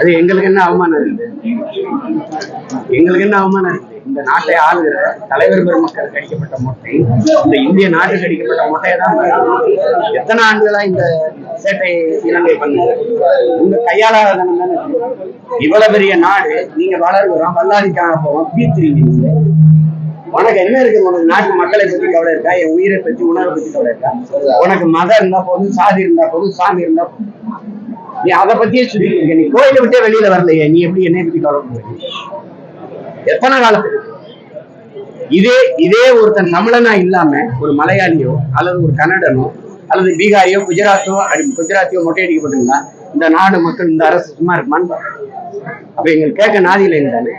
அது எங்களுக்கு என்ன அவமானம் இருக்குது எங்களுக்கு என்ன அவமானம் இருக்குது இந்த நாட்டை ஆளுகிற தலைவர் பெருமக்கள் கடிக்கப்பட்ட மொட்டை இந்த இந்திய நாட்டுக்கு அடிக்கப்பட்ட மொட்டையை தான் எத்தனை ஆண்டுகளா இந்த சேட்டை இலங்கை பண்ணுது? உங்க கையாளாத தானே? இவ்வளவு பெரிய நாடு நீங்க வளர்கிறோம் வல்லாதிக்காக போவோம் பீத்துறீங்க நீங்க உனக்கு என்ன இருக்கு? உனக்கு நாட்டு மக்களை பத்தி கவலை இருக்கா? என் உயிரை பத்தி உணர்வை பத்தி கவலை இருக்கா? உனக்கு மதம் இருந்தா போதும் சாதி இருந்தா போதும் சாமி இருந்தா போதும். நீ அதை பத்தியே சொல்லிட்டு இருக்க நீ கோயில விட்டே வெளியில வரலையே. நீ எப்படி என்னை பத்தி கவலைப்படுற எத்தனை காலத்துக்கு? இதே இதே ஒருத்தன் தமிழனா இல்லாம ஒரு மலையாளியோ அல்லது ஒரு கன்னடனோ அல்லது பீகாரியோ குஜராத்தோ அடி- குஜராத்தியோ மொட்டையடிக்கப்பட்டிருந்தா இந்த நாடு மக்கள் இந்த அரசு சும்மா இருக்குமான்னு அப்ப எங்களுக்கு கேட்க நாதியில தானே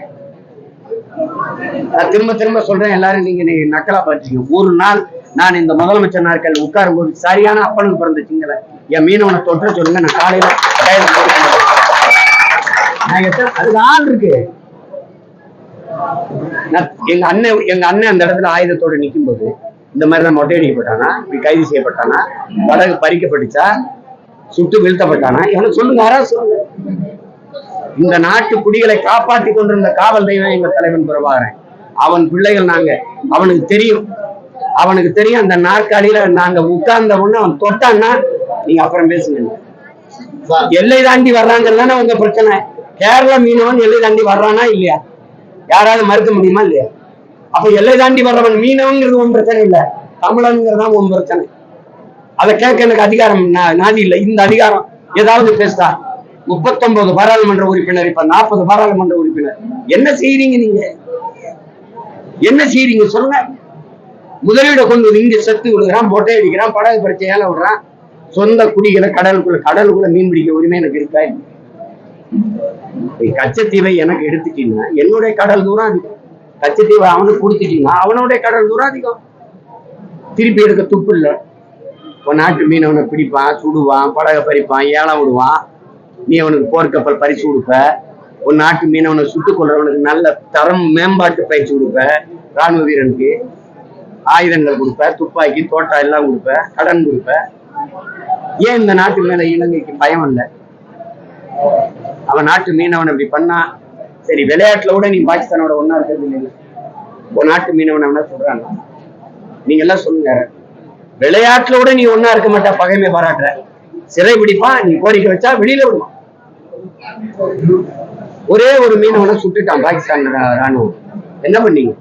நான் திரும்ப திரும்ப சொல்றேன் எல்லாரும் நீங்க நீ நக்கலா பாத்தீங்க ஒரு நாள் நான் இந்த முதலமைச்சர் நாட்கள் உட்காரும் போது சரியான அப்பனுக்கு பிறந்த சிங்கள என் மீனவனை தொற்ற சொல்லுங்க நான் காலையில கையில அதுக்கு ஆள் இருக்கு. எங்க அண்ணன் எங்க அண்ணன் அந்த இடத்துல ஆயுதத்தோட நிற்கும் போது இந்த மாதிரி தான் மொட்டையடிக்கப்பட்டானா இப்படி கைது செய்யப்பட்டானா படகு பறிக்கப்பட்டுச்சா சுட்டு வீழ்த்தப்பட்டானா எனக்கு சொல்லுங்க யாரா சொல்லுங்க. இந்த நாட்டு குடிகளை காப்பாற்றி கொண்டிருந்த காவல் தெய்வம் எங்க தலைவன் பிரபாகரன். அவன் பிள்ளைகள் நாங்க அவனுக்கு தெரியும். அவனுக்கு தெரியும் அந்த நாற்காலியில நாங்க உட்கார்ந்த உடனே அவன் தொட்டான்னா நீங்க அப்புறம் பேசுங்க. எல்லை தாண்டி வர்றாங்கிறது தானே உங்க பிரச்சனை. கேரள மீனவன் எல்லை தாண்டி வர்றானா இல்லையா? யாராவது மறுக்க முடியுமா இல்லையா? அப்ப எல்லை தாண்டி வர்றவன் மீனவங்கிறது உன் பிரச்சனை இல்ல. தமிழங்கிறது தான் உன் பிரச்சனை. அதை கேட்க எனக்கு அதிகாரம் நாதி இல்லை. இந்த அதிகாரம் ஏதாவது பேசுதா? முப்பத்தொன்பது பாராளுமன்ற உறுப்பினர் இப்ப நாற்பது பாராளுமன்ற உறுப்பினர். என்ன செய்றீங்க நீங்க? என்ன செய்றீங்க சொல்லுங்க. முதலீட கொண்டு இங்க செத்து விடுகிறான் மொட்டை அடிக்கிறான் படகு பறிச்ச ஏல விடுறான். சொந்த குடிகளை கடலுக்குள்ள கடலுக்குள்ள மீன் பிடிக்க உரிமை எனக்கு இருக்கா கச்சத்தீவை எனக்கு எடுத்துட்டீங்கன்னா என்னுடைய கடல் தூரம் அதிகம். கச்சத்தீவை அவனுக்கு கொடுத்துட்டீங்கன்னா அவனுடைய கடல் தூரம் அதிகம். திருப்பி எடுக்க துப்பு இல்லை. இப்போ நாட்டு மீனவனை பிடிப்பான் சுடுவான் படகை பறிப்பான் ஏலம் விடுவான். நீ அவனுக்கு போர்க்கப்பல் பறிச்சு கொடுப்ப. ஒரு நாட்டு மீனவனை சுட்டுக் கொள்றவனுக்கு நல்ல தரம் மேம்பாட்டு பயிற்சி கொடுப்ப. ராணுவ வீரனுக்கு ஆயுதங்கள் கொடுப்ப துப்பாக்கி தோட்டா எல்லாம் கொடுப்ப கடன் கொடுப்ப. ஏன் இந்த நாட்டு மேல இலங்கைக்கு பயம் இல்லை? அவன் நாட்டு மீனவன் அப்படி பண்ணா சரி விளையாட்டுல கூட நீ பாகிஸ்தானோட ஒன்னா இருக்கிறது இல்லை ஒரு நாட்டு மீனவன் என்ன சொல்றாங்க நீங்க எல்லாம் சொல்லுங்க. விளையாட்டுல கூட நீ ஒன்னா இருக்க மாட்டா பகைமை பாராட்டுற. சிறை பிடிப்பா நீ கோரிக்கை வச்சா வெளியில விடுவான். ஒரே ஒரு மீனவனை சுட்டுட்டான் பாகிஸ்தான் ராணுவம். என்ன பண்ணீங்க?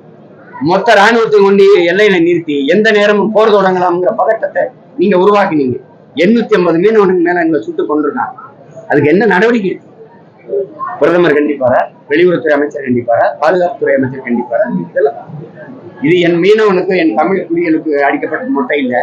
மொத்த ராணுவத்தை கொண்டு எல்லையில நிறுத்தி எந்த நேரமும் போர் தொடங்கலாம்ங்கிற பதட்டத்தை நீங்க உருவாக்கினீங்க. எண்ணூத்தி ஐம்பது மீனவனுக்கு மேல எங்களை சுட்டு கொண்டிருக்காங்க அதுக்கு என்ன நடவடிக்கை பிரதமர் கண்டிப்பாரா? வெளியுறவுத்துறை அமைச்சர் கண்டிப்பாரா? பாதுகாப்புத்துறை அமைச்சர் கண்டிப்பாரா? இதெல்லாம். இது என் மீனவனுக்கு என் தமிழ் குடிகளுக்கு அடிக்கப்பட்ட மொட்டை இல்ல.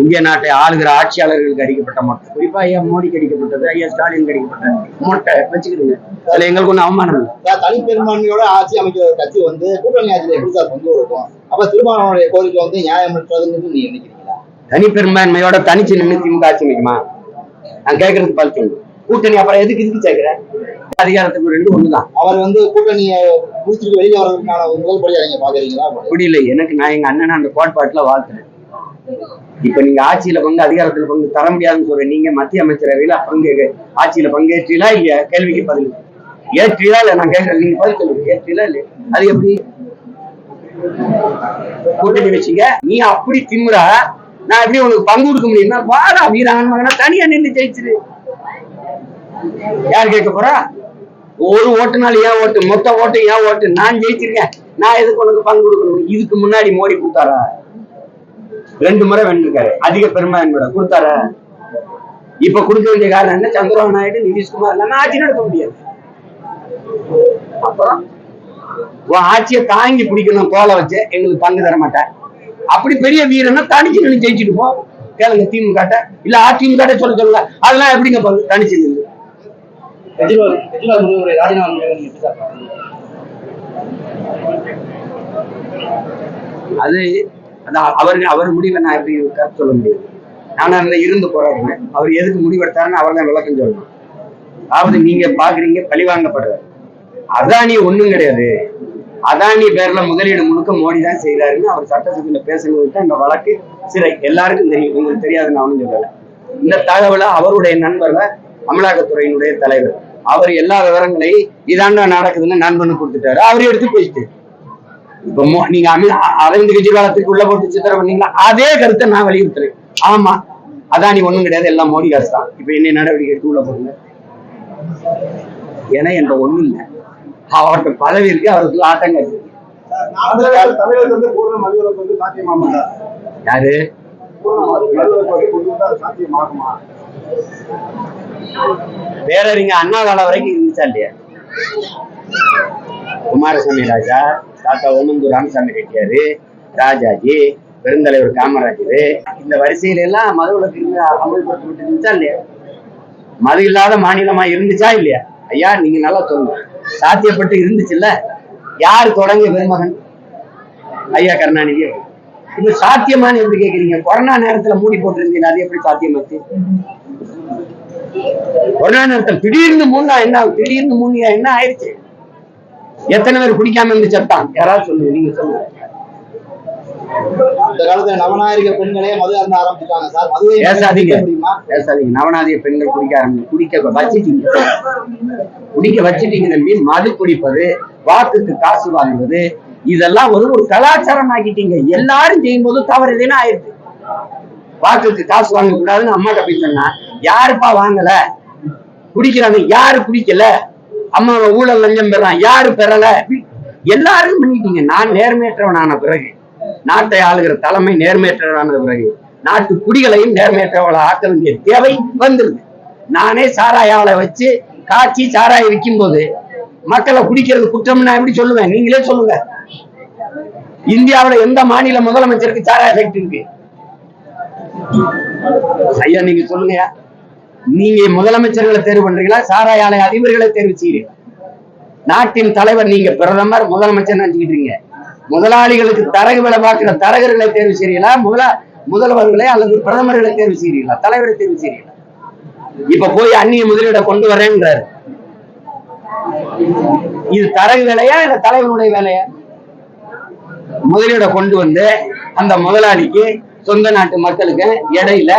இந்திய நாட்டை ஆளுகிற ஆட்சியாளர்களுக்கு அடிக்கப்பட்ட மொட்டை. குறிப்பா ஐயா மோடிக்கு அடிக்கப்பட்டது ஐயா ஸ்டாலினுக்கு அடிக்கப்பட்ட மொட்டை. வச்சுக்கிடுங்க. அதுல எங்களுக்கு ஒன்றும் அவமானம் இல்லை. தனிப்பெரும்பான்மையோட ஆட்சி அமைக்கிற கட்சி வந்து கூட்டணி ஆட்சியில எப்படி சார் பங்கு கொடுக்கும் அப்ப திருமாவளவனுடைய கோரிக்கை வந்து நியாயமற்றதுன்னு நீங்க நினைக்கிறீங்களா? தனி பெரும்பான்மையோட தனிச்சு நின்று திமுக ஆட்சி அமைக்குமா? நான் கேட்கறதுக்கு பதில் சொல்லு. கூட்டணி அப்புறம் எதுக்கு இதுக்கு சேர்க்கிறேன் அதிகாரத்துக்கு ரெண்டு ஒண்ணுதான். அவர் வந்து கூட்டணியை முடிச்சுட்டு வெளியில வர்றதுக்கான ஒரு முதல் படியா நீங்க பாக்குறீங்களா இல்லை. எனக்கு நான் எங்க அண்ணனை அந்த கோட்பாட்டுல வாழ்த்துறேன். இப்ப நீங்க ஆட்சியில பங்கு அதிகாரத்துல பங்கு தர முடியாதுன்னு சொல்றேன். நீங்க மத்திய அமைச்சரவையில பங்கு ஆட்சியில பங்கேற்றீங்களா இல்லையா? கேள்விக்கு பதில். ஏற்றீங்களா இல்ல நான் கேட்கறேன் நீங்க பதில் சொல்லுங்க. ஏற்றீங்களா இல்லையா? அது எப்படி? கூட்டணி வச்சீங்க. நீ அப்படி திமுறா நான் எப்படி உனக்கு பங்கு கொடுக்க முடியும்னா வாடா வீரான் மகனா தனியா நின்று ஜெயிச்சிரு. யார் கேட்க போறா? ஒரு ஓட்டுனால ஏன் ஓட்டு? மொத்த ஓட்டு ஏன் ஓட்டு? நான் ஜெயிச்சிருக்கேன். நான் எதுக்கு உனக்கு பங்கு கொடுக்கணும் இதுக்கு முன்னாடி மோடி கொடுத்தாரா? ரெண்டு முறை வென்றிருக்காரு. அதிக பெரும்பான்மையோட கொடுத்தாரா? இப்ப கொடுக்க வேண்டிய காரணம் என்ன? சந்திரபாபு நாயுடு நிதிஷ்குமார். இல்லாம ஆட்சி நடத்த முடியாது. அப்புறம்? உன் ஆட்சியை தாங்கி பிடிக்கணும் கோலை வச்சு எங்களுக்கு பங்கு தர மாட்டேன் அப்படி பெரிய வீரனா தனிச்சு நின்று ஜெயிச்சுட்டு போ. கேளுங்க திமுக இல்ல அதிமுக சொல்ல சொல்லுங்க. அதெல்லாம் எப்படிங்க பங்கு தனிச்சு நின்று? அது அவருக்கு அவர் முடிவை நான் எப்படி கருத்து சொல்ல முடியாது நானும் அதுல இருந்து போராடுறேன் அவர் எதுக்கு முடிவெடுத்தாருன்னு அவர் தான் விளக்கம் சொல்லணும். அதாவது நீங்க பாக்குறீங்க பழிவாங்கப்படுறாரு. அதானி ஒண்ணும் கிடையாது. அதானி பேர்ல முதலீடு முழுக்க மோடி தான் செய்யறாருன்னு அவர் சட்டசபையில பேசுனது தான் இந்த வழக்கு சிறை. எல்லாருக்கும் தெரியும். உங்களுக்கு தெரியாது நான் சொல்லல. இந்த தகவலை அவருடைய நண்பர்ல அமலாக்கத்துறையினுடைய தலைவர் அவர் எல்லா விவரங்களையும் இதாண்டா நடக்குதுன்னு நண்பனு கொடுத்துட்டாரு. அவரே எடுத்து போயிட்டு இப்ப மோ- நீங்க அமி- அரவிந்த் கெஜ்ரிவாலத்துக்கு உள்ள போட்டு சித்திரம் பண்ணீங்களா? அதே கருத்தை நான் வலியுறுத்துறேன். ஆமா அதானி ஒண்ணும் கிடையாது. எல்லாம் மோடி காசு தான். இப்ப என்ன நடவடிக்கை எடுத்து உள்ள போடுங்க. ஏன்னா என்ற ஒண்ணும் இல்லை. அவர்கிட்ட பதவி இருக்கு அவருக்கு வந்து சாத்தியமாமா யாரு? பேரறிஞர் அண்ணா காலம் வரைக்கும் இருந்துச்சா இல்லையா? குமாரசாமி ராஜா தாத்தா ஓமந்தூர் ராமசாமி ரெட்டியாரு ராஜாஜி பெருந்தலைவர் காமராஜர் இந்த வரிசையில எல்லாம் மது விலக்கு இருந்து அமல்படுத்தப்பட்டு இருந்துச்சா இல்லையா? மது இல்லாத மாநிலமா இருந்துச்சா இல்லையா? ஐயா நீங்க நல்லா சொல்லுங்க. சாத்தியப்பட்டு இருந்துச்சுல்ல? யார் தொடங்கிய பெருமகன் ஐயா கருணாநிதி இது இப்ப சாத்தியமான்னு எப்படி கேக்குறீங்க? கொரோனா நேரத்துல மூடி போட்டிருந்தீங்க அது எப்படி சாத்தியமாச்சு கொரோனா நேரத்தில் திடீர்னு மூணா என்ன திடீர்னு மூணியா என்ன ஆயிடுச்சு? எத்தனை பேர் குடிக்காம இருந்து செத்தான் யாராவது சொல்லுங்க நீங்க சொல்லுங்க. இந்த காலத்துல நவநாகரிக பெண்களே மது அருந்த ஆரம்பிச்சிட்டாங்க சார். மதுவை பேசாதீங்க. பேசாதீங்க. நவநாதிய பெண்கள் குடிக்க ஆரம்பி குடிக்க வச்சிட்டீங்க. குடிக்க வச்சிட்டீங்க தம்பி. மது குடிப்பது வாக்குக்கு காசு வாங்குவது இதெல்லாம் ஒரு ஒரு கலாச்சாரம் ஆக்கிட்டீங்க எல்லாரும் செய்யும்போது தவறு எதுனா ஆயிடுது. வாக்குக்கு காசு வாங்க கூடாதுன்னு அம்மாட்ட போய் சொன்னா யாருப்பா வாங்கல? குடிக்கிறாங்க யாரு குடிக்கல? அம்மா ஊழல் லஞ்சம் பெறான். யாரு பெறல? எல்லாரும் பண்ணிட்டீங்க. நான் நேர்மையற்றவனான பிறகு. நாட்டை ஆளுகிற தலைமை நேர்மையற்றவரான பிறகு நாட்டு குடிகளையும் நேர்மையற்றவளை ஆக்க வேண்டிய தேவை வந்துருது நானே சாராய ஆளை வச்சு காய்ச்சி சாராய விற்கும் போது மக்களை குடிக்கிறது குற்றம் நான் எப்படி சொல்லுவேன்? நீங்களே சொல்லுங்க. இந்தியாவுல எந்த மாநில முதலமைச்சருக்கு சாராய ஃபேக்டரி இருக்கு? ஐயா நீங்க சொல்லுங்க நீங்க முதலமைச்சர்களை தேர்வு பண்றீங்களா? சாராய ஆலை அதிபர்களை தேர்வு செய்யறீங்க நாட்டின் தலைவர் நீங்க பிரதமர் முதலமைச்சர் நினைச்சுக்கிட்டு இருக்கீங்க. முதலாளிகளுக்கு தரகு வேலை பார்க்கிற தரகர்களை தேர்வு செய்யலாம் முதலா முதல்வர்களை அல்லது பிரதமர்களை தேர்வு செய்யலாம் தலைவரை தேர்வு செய்யலாம் இப்ப போய் அந்நிய முதலீட கொண்டு வரேன்றாரு. இது தரகு வேலையா இல்ல தலைவனுடைய வேலையா? முதலீட கொண்டு வந்து அந்த முதலாளிக்கு சொந்த நாட்டு மக்களுக்கு இடையில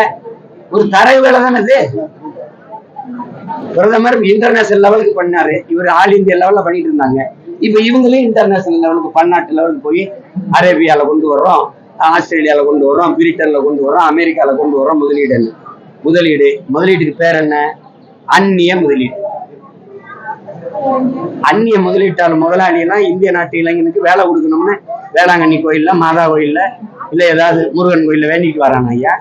ஒரு தரகு வேலை தானே இது? பிரதமர் இன்டர்நேஷனல் லெவலுக்கு பண்ணாரு. இவர் ஆல் இந்தியா லெவல்ல பண்ணிட்டு இருந்தாங்க. இப்ப இவங்களே இன்டர்நேஷனல் லெவலுக்கு பன்னாட்டு லெவலுக்கு போய் அரேபியால கொண்டு வர்றோம் ஆஸ்திரேலியால கொண்டு வர்றோம் பிரிட்டன்ல கொண்டு வர்றோம் அமெரிக்கால கொண்டு வர்றோம் முதலீடு முதலீடு. முதலீட்டுக்கு பேர் என்ன? அந்நிய முதலீடு. அந்நிய முதலீட்டாளர் முதலாளியெல்லாம் இந்திய நாட்டு இளைஞனுக்கு வேலை கொடுக்கணும்னு வேளாங்கண்ணி கோயில்ல மாதா கோயில்ல இல்ல ஏதாவது முருகன் கோயில்ல வேண்டிட்டு வரான் ஐயா.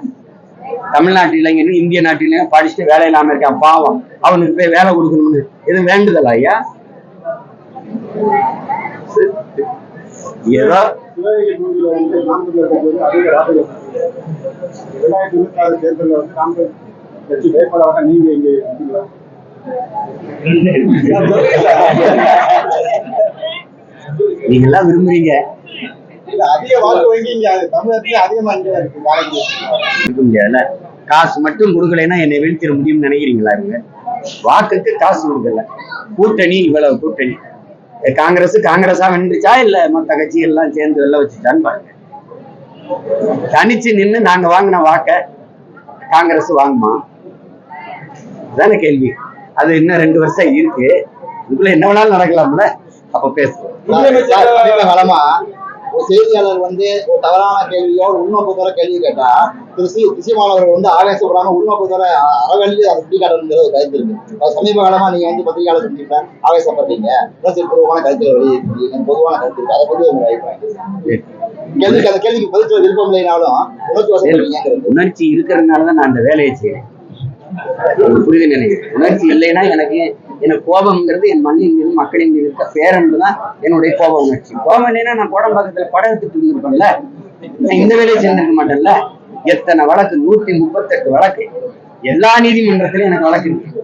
தமிழ்நாட்டு இளைஞனும் இந்திய நாட்டு இளைஞன் படிச்சுட்டு வேலை இல்லாம இருக்கான் பாவம். அவனுக்கு போய் வேலை கொடுக்கணும்னு எதுவும் வேண்டுதல் ஐயா ஏதோ சிவகங்கை தொகுதியில வந்து நாம் தமிழர் கட்சி வந்து அதிக வாக்குகள் ரெண்டாயிரத்தி இருபத்தி ஆறு தேர்தலில் வந்து தமிழர் கட்சி வேட்பாளராக நீங்க இங்க இருக்கீங்களா நீங்க எல்லாம் விரும்புறீங்க காசு மட்டும் கொடுக்கலைன்னா என்னை வீழ்த்திட முடியும்னு நினைக்கிறீங்களா இவங்க வாக்குக்கு காசு கொடுக்கல. கூட்டணி இவ்வளவு கூட்டணி. காங்கிரஸ் காங்கிரஸா வென்றுச்சா இல்ல மத்த கட்சிகள் எல்லாம் சேர்ந்து வெளில வச்சுட்டான்னு பாருங்க தனிச்சு நின்று நாங்க வாங்கின வாக்க காங்கிரஸ் வாங்குமா அதான கேள்வி அது இன்னும் ரெண்டு வருஷம் இருக்கு இதுக்குள்ள என்ன வேணாலும் நடக்கலாம்ல அப்ப பேசுவோம் செய்தியாளர் வந்து ஒரு தவறான கேள்வியோ உள்நோக்கத்தோட கேள்வி கேட்டா சி திசைமான் அவர்கள் வந்து ஆவேசப்படாம உள்நோக்கத்தோட அறவழியில் அதை சுட்டி காட்டணுங்கிற ஒரு கருத்து இருக்கு. சமீப காலமா நீங்க வந்து பத்திரிகையாளர் சந்திப்ப ஆவேசப்படுறீங்க உணர்ச்சிபூர்வமான கருத்துக்கள் வெளியிட்டிருக்கீங்க பொதுவான கருத்து இருக்கு. அதை பத்தி உங்க அபிப்பிராயம் கேள்விக்கு அந்த கேள்விக்கு பதில் விருப்பம் இல்லைனாலும் உணர்ச்சி வசப்படுறீங்கிறது உணர்ச்சி இருக்கிறதுனால தான் நான் அந்த வேலையை செய்யறேன் புரியுது நினைக்கிறேன். உணர்ச்சி இல்லைன்னா எனக்கு எனக்கு கோபம்ங்கிறது என் மண்ணின் மீது மக்களின் மீது இருக்க பேரன்பு தான் என்னுடைய கோப உணர்ச்சி. கோபம் இல்லைன்னா நான் கோடம் பக்கத்துல படம் எடுத்துட்டு இருந்திருப்பேன்ல. நான் இந்த வேலையை சேர்ந்திருக்க மாட்டேன்ல. எத்தனை வழக்கு? நூத்தி முப்பத்தெட்டு வழக்கு. எல்லா நீதிமன்றத்திலும் எனக்கு வழக்கு இருக்கு.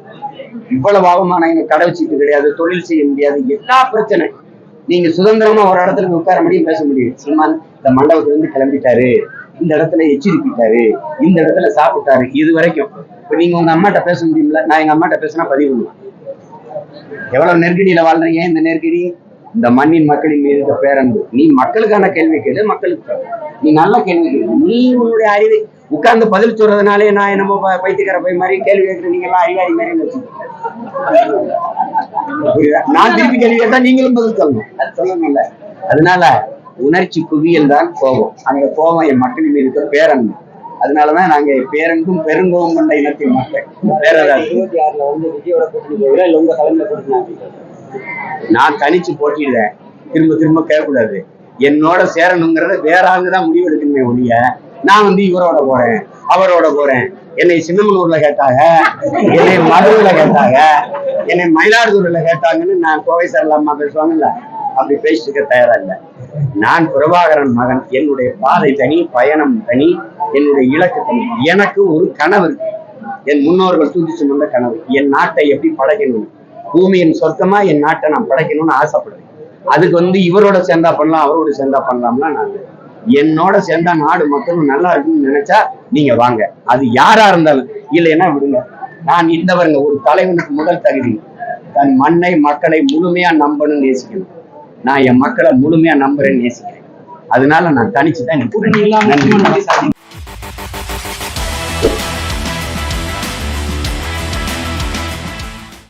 இவ்வளவு அவமானம் எனக்கு கடை வச்சுட்டு கிடையாது தொழில் செய்ய முடியாது எல்லா பிரச்சனை. நீங்க சுதந்திரமா ஒரு இடத்துல உட்கார முடியும் பேச முடியும். சீமான் இந்த மண்டபத்துல இருந்து கிளம்பிட்டாரு. இந்த இடத்துல எச்சரிப்பிட்டாரு. இந்த இடத்துல சாப்பிட்டாரு. இது வரைக்கும். இப்ப நீங்க உங்க அம்மாட்ட பேச முடியும்ல? நான் எங்க அம்மாட்ட பேசினா பதிவு பண்ணுவேன். எவ்வளவு நெருக்கடியில வாழ்றீங்க? இந்த நெருக்கடி இந்த மண்ணின் மக்களின் மீது இருக்க பேரன்பு. நீ மக்களுக்கான கேள்வி கேளு மக்களுக்கு நீ நல்ல கேள்வி கேளு. நீ உன்னுடைய அறிவை உட்கார்ந்து பதில் சொல்றதுனாலே நான் என்னமோ பைத்தியக்கார போய் மாதிரி கேள்வி கேட்கற நீங்க எல்லாம் அறிவாளி மாதிரி வச்சுக்கோங்க புரியுதா? நான் திருப்பி கேள்வி கேட்டா நீங்களும் பதில் சொல்லணும் அது சொல்லணும்ல அதனால உணர்ச்சி குவியல் தான் கோபம். அந்த கோபம் என் மக்களின் மீது இருக்க பேரன்பு. அதனாலதான் நாங்க பேரன்பும் பெருங்கோபம் கொண்ட இனத்தின் மக்கள். வேற ஏதாவது இருபத்தி ஆறுல வந்து விஜயோட கூட்டணி போகிறா இல்ல உங்க தலைமையில கூட்டணி நான் தனிச்சு போட்டிடுறேன் திரும்ப திரும்ப கேட்கக்கூடாது. என்னோட சேரணுங்கிறத வேற ஆளுங்க தான் முடிவு எடுக்கணுமே ஒழிய நான் வந்து இவரோட போறேன் அவரோட போறேன். என்னை சின்னமனூர்ல கேட்டாங்க என்னை மதுரையில கேட்டாங்க என்னை மயிலாடுதுறையில கேட்டாங்கன்னு நான் கோவை சரலாமா பேசுவாங்கல்ல அப்படி பேசிட்டு தயாரா இல்லை. நான் பிரபாகரன் மகன் என்னுடைய பாதை தனி பயணம் தனி என்னுடைய இலக்கு தனி எனக்கு ஒரு கனவு இருக்கு. என் முன்னோர்கள் தூக்கி சுமந்த கனவு. என் நாட்டை எப்படி படைக்கணும் பூமியின் சொர்க்கமா என் நாட்டை நான் படைக்கணும்னு ஆசைப்படுறேன். அதுக்கு வந்து இவரோட சேர்ந்தா பண்ணலாம் அவரோட சேர்ந்தா பண்ணலாம்னா நான் என்னோட சேர்ந்தா நாடு மக்களும் நல்லா இருக்குன்னு நினைச்சா நீங்க வாங்க. அது யாரா இருந்தாலும் இல்லைன்னா விடுங்க. நான் இந்த பாருங்க ஒரு தலைவனுக்கு முதல் தகுதி. தன் மண்ணை மக்களை முழுமையா நம்பணும்னு நேசிக்கணும். நான் என் மக்களை முழுமையா நம்புறேன்னு நேசிக்கிறேன். அதனால நான் தனிச்சு தான்